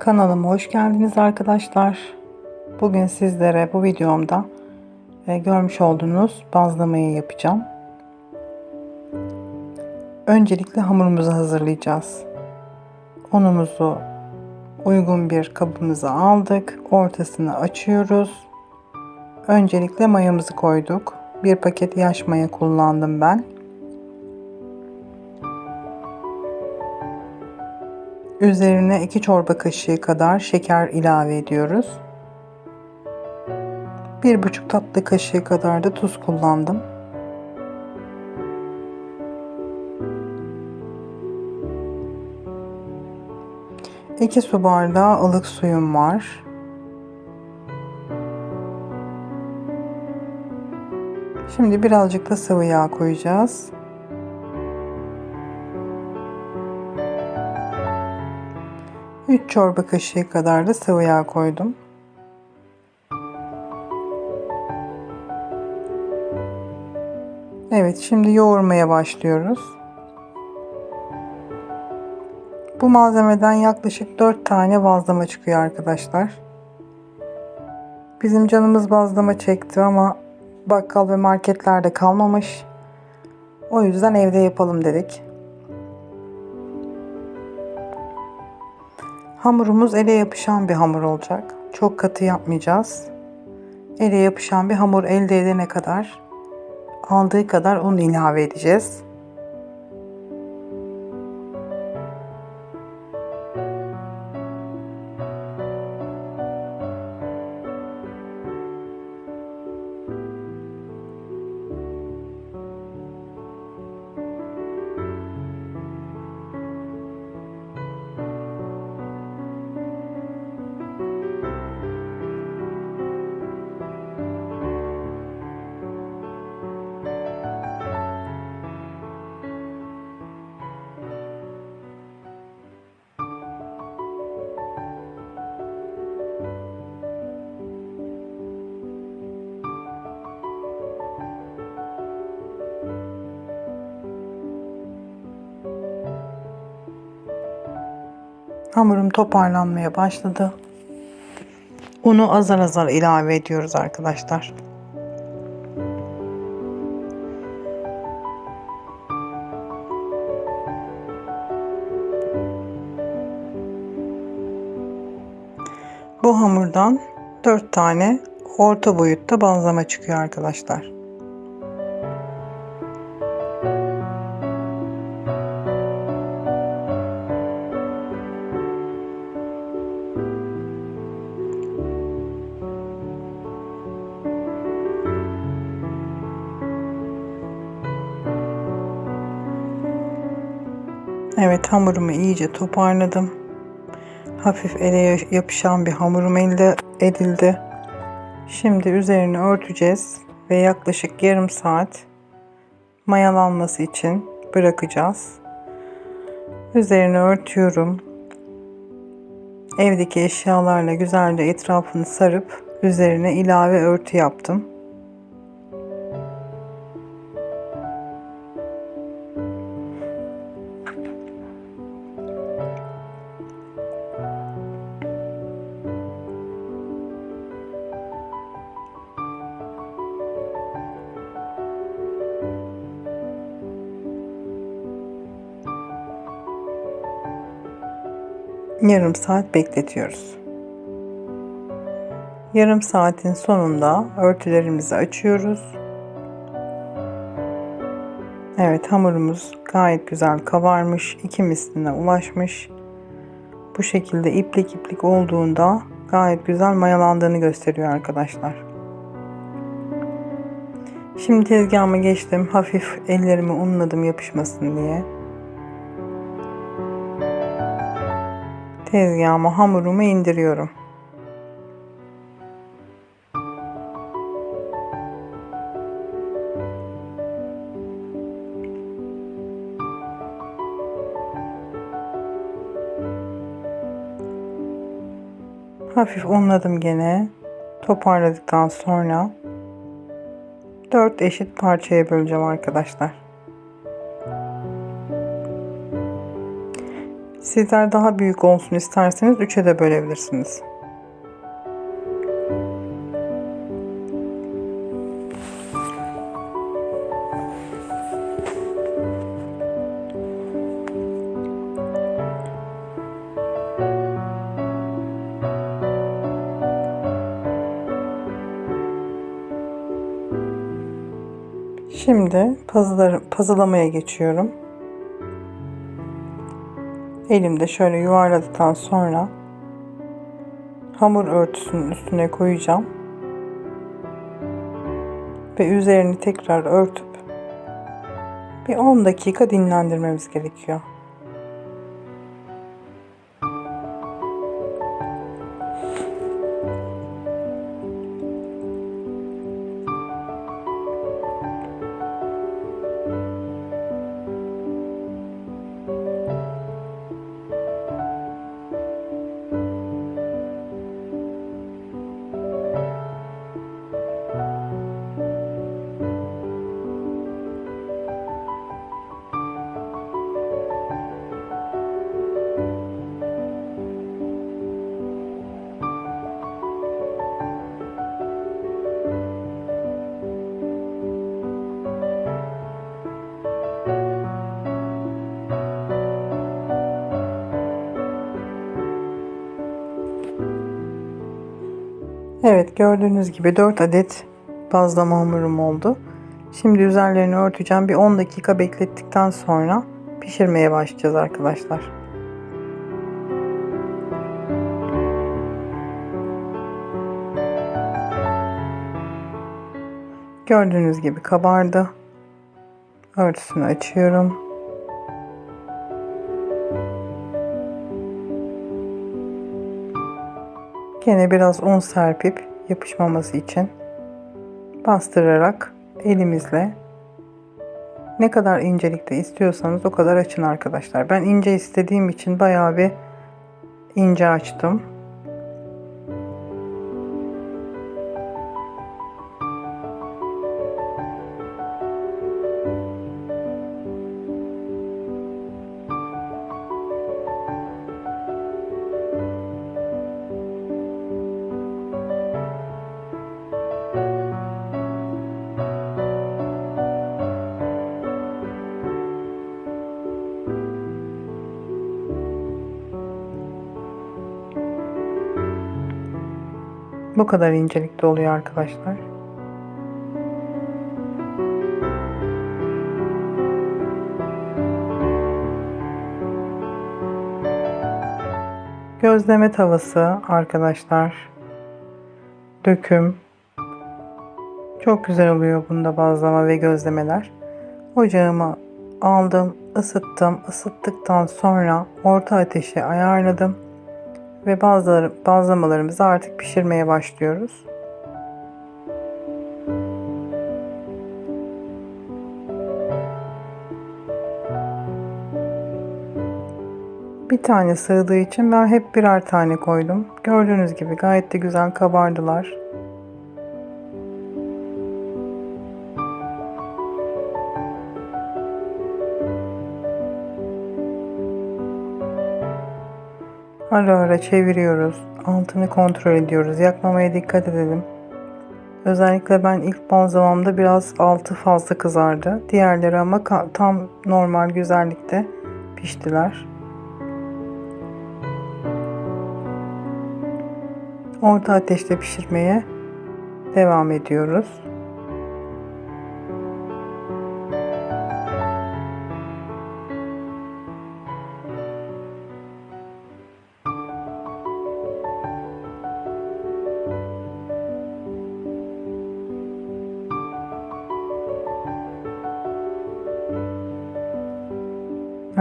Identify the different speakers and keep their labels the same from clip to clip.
Speaker 1: Kanalıma hoş geldiniz arkadaşlar. Bugün sizlere bu videomda e, görmüş olduğunuz bazlamayı yapacağım. Öncelikle hamurumuzu hazırlayacağız. Unumuzu uygun bir kabımıza aldık. Ortasını açıyoruz. Öncelikle mayamızı koyduk. Bir paket yaş maya kullandım ben. Üzerine 2 çorba kaşığı kadar şeker ilave ediyoruz. 1,5 tatlı kaşığı kadar da tuz kullandım. İki su bardağı ılık suyum var. Şimdi birazcık da sıvı yağ koyacağız. 3 çorba kaşığı kadar da sıvı yağ koydum. Evet şimdi yoğurmaya başlıyoruz. Bu malzemeden yaklaşık 4 tane bazlama çıkıyor arkadaşlar. Bizim canımız bazlama çekti ama bakkal ve marketlerde kalmamış. O yüzden evde yapalım dedik. Hamurumuz ele yapışan bir hamur olacak. Çok katı yapmayacağız. Ele yapışan bir hamur elde edene kadar aldığı kadar un ilave edeceğiz. Hamurum toparlanmaya başladı. Unu azar azar ilave ediyoruz arkadaşlar. Bu hamurdan 4 tane orta boyutta bazlama çıkıyor arkadaşlar. Evet hamurumu iyice toparladım. Hafif ele yapışan bir hamurum elde edildi. Şimdi üzerini örteceğiz ve yaklaşık yarım saat mayalanması için bırakacağız. Üzerini örtüyorum. Evdeki eşyalarla güzelce etrafını sarıp üzerine ilave örtü yaptım. Yarım saat bekletiyoruz. Yarım saatin sonunda örtülerimizi açıyoruz. Evet hamurumuz gayet güzel kabarmış, iki misline ulaşmış. Bu şekilde iplik iplik olduğunda gayet güzel mayalandığını gösteriyor arkadaşlar. Şimdi tezgahıma geçtim. Hafif ellerimi unladım yapışmasın diye. Tezgahıma hamurumu indiriyorum. Hafif unladım gene. Toparladıktan sonra 4 eşit parçaya böleceğim arkadaşlar. Sizler daha büyük olsun isterseniz 3'e de bölebilirsiniz. Şimdi puzzle, puzzle'lamaya geçiyorum. Elimde şöyle yuvarladıktan sonra hamur örtüsünün üstüne koyacağım. Ve üzerini tekrar örtüp bir 10 dakika dinlendirmemiz gerekiyor. Evet gördüğünüz gibi 4 adet bazlama hamurum oldu. Şimdi üzerlerini örteceğim. Bir 10 dakika beklettikten sonra pişirmeye başlayacağız arkadaşlar. Gördüğünüz gibi kabardı. Örtüsünü açıyorum. Gene biraz un serpip yapışmaması için bastırarak elimizle ne kadar incelikte istiyorsanız o kadar açın arkadaşlar. Ben ince istediğim için bayağı bir ince açtım. Bu kadar incelikte oluyor arkadaşlar. Gözleme tavası arkadaşlar. Döküm. Çok güzel oluyor bunda bazlama ve gözlemeler. Ocağımı aldım, ısıttım. Isıttıktan sonra orta ateşe ayarladım ve bazıları, bazlamalarımızı artık pişirmeye başlıyoruz. Bir tane sığdığı için ben hep birer tane koydum. Gördüğünüz gibi gayet de güzel kabardılar. Ara ara çeviriyoruz. Altını kontrol ediyoruz. Yakmamaya dikkat edelim. Özellikle ben ilk bazlamamda biraz altı fazla kızardı. Diğerleri ama tam normal güzellikte piştiler. Orta ateşte pişirmeye devam ediyoruz.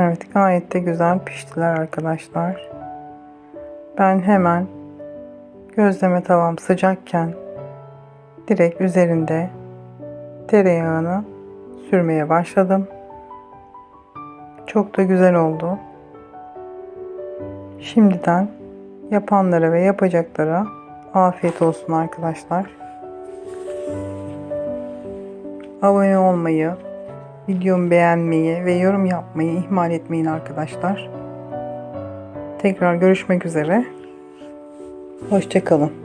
Speaker 1: Evet gayet de güzel piştiler arkadaşlar. Ben hemen gözleme tavam sıcakken direkt üzerinde tereyağını sürmeye başladım. Çok da güzel oldu. Şimdiden yapanlara ve yapacaklara afiyet olsun arkadaşlar. Abone olmayı, Videomu beğenmeyi ve yorum yapmayı ihmal etmeyin arkadaşlar. Tekrar görüşmek üzere. Hoşçakalın.